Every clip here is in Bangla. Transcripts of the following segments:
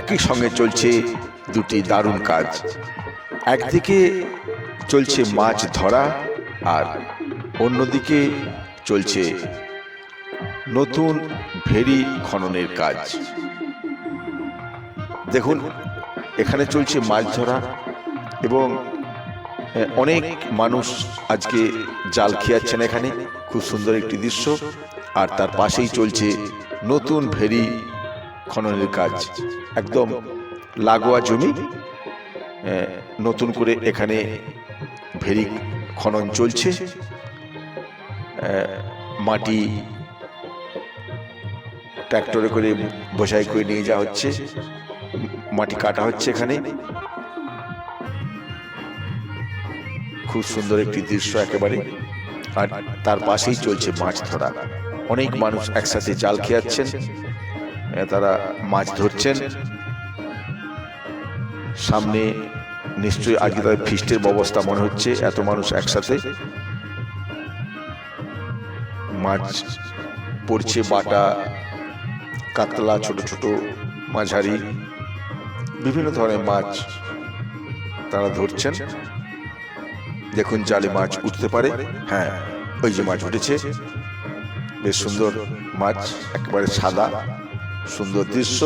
একই সঙ্গে চলছে দুটি দারুণ কাজ। একদিকে চলছে মাছ ধরা আর অন্যদিকে চলছে নতুন ভেরি খননের কাজ। দেখুন, এখানে চলছে মাছ ধরা এবং অনেক মানুষ আজকে জাল খেয়াচ্ছেন এখানে। খুব সুন্দর একটি দৃশ্য। আর তার পাশেই চলছে নতুন ভেরি খননের কাজ। একদম লাগোয়া জমি। নতুন করে এখানে ভেরি খনন চলছে। মাটি ট্র্যাক্টরে করে বোঝাই করে নিয়ে যাওয়া হচ্ছে। মাটি কাটা হচ্ছে এখানে। খুব সুন্দর একটি দৃশ্য একেবারে। আর তার পাশেই চলছে মাছ ধরা। অনেক মানুষ একসাথে জাল খেয়াচ্ছেন। তারা মাছ ধরছেন। সামনে নিশ্চয়ই আজকে তাদের ফিস্টের ব্যবস্থা মনে হচ্ছে, এত মানুষ একসাথে। মাছ পড়ছে বাটা, কাতলা, ছোট ছোট মাঝারি। বিভিন্ন ধরনের মাছ তারা ধরছেন। দেখুন জালে মাছ উঠতে পারে। হ্যাঁ ওই যে মাছ উঠেছে। বেশ সুন্দর মাছ একেবারে সাদা সুন্দর দৃশ্য।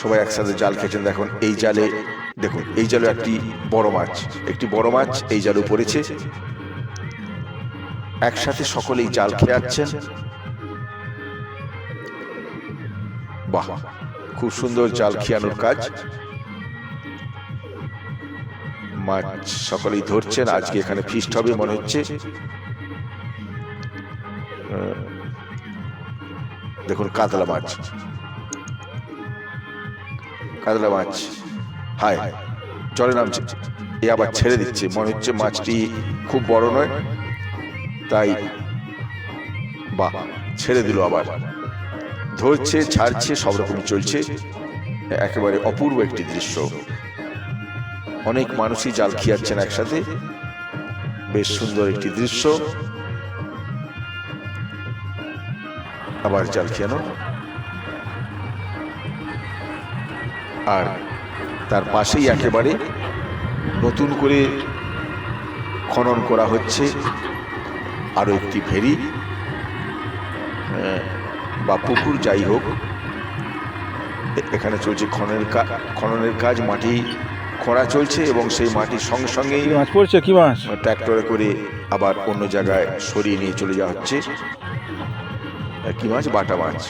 সবাই একসাথে জাল খেয়েছেন দেখুন এই জালে দেখুন এই জালে একটি বড় মাছ একটি বড় মাছ এই জালে পড়েছে একসাথে সকলেই জাল খেয়াচ্ছেন বাহ খুব সুন্দর জাল খেয়ানোর কাজ। মাছ সকলেই ধরছেন, আজকে এখানে ফিস্ট হবে মনে হচ্ছে। দেখুন কাতলা মাছ। কাতলা মাছ। হায় জলে নামছে। এ আবার ছেড়ে দিচ্ছে। মনে হচ্ছে মাছটি খুব বড় নয়। তাই, বাহ, ছেড়ে দিল আবার। ধরছে, ছাড়ছে, সব রকমই চলছে। একেবারে অপূর্ব একটি দৃশ্য। অনেক মানুষই জাল খিয়াচ্ছেন একসাথে। বেশ সুন্দর একটি দৃশ্য। আবার জাল খিয়ানো। আর তার পাশেই একেবারে নতুন করে খনন করা হচ্ছে। আরও একটি ভেরি বা পুকুর যাই হোক এখানে চলছে খননের কাজ খননের কাজ মাটি খরা চলছে এবং সেই মাটি সঙ্গে সঙ্গেই মাছ মাছ? ট্র্যাক্টরে করে আবার অন্য জায়গায় সরিয়ে নিয়ে চলে যাওয়া হচ্ছে। কি মাছ? বাটা মাছ।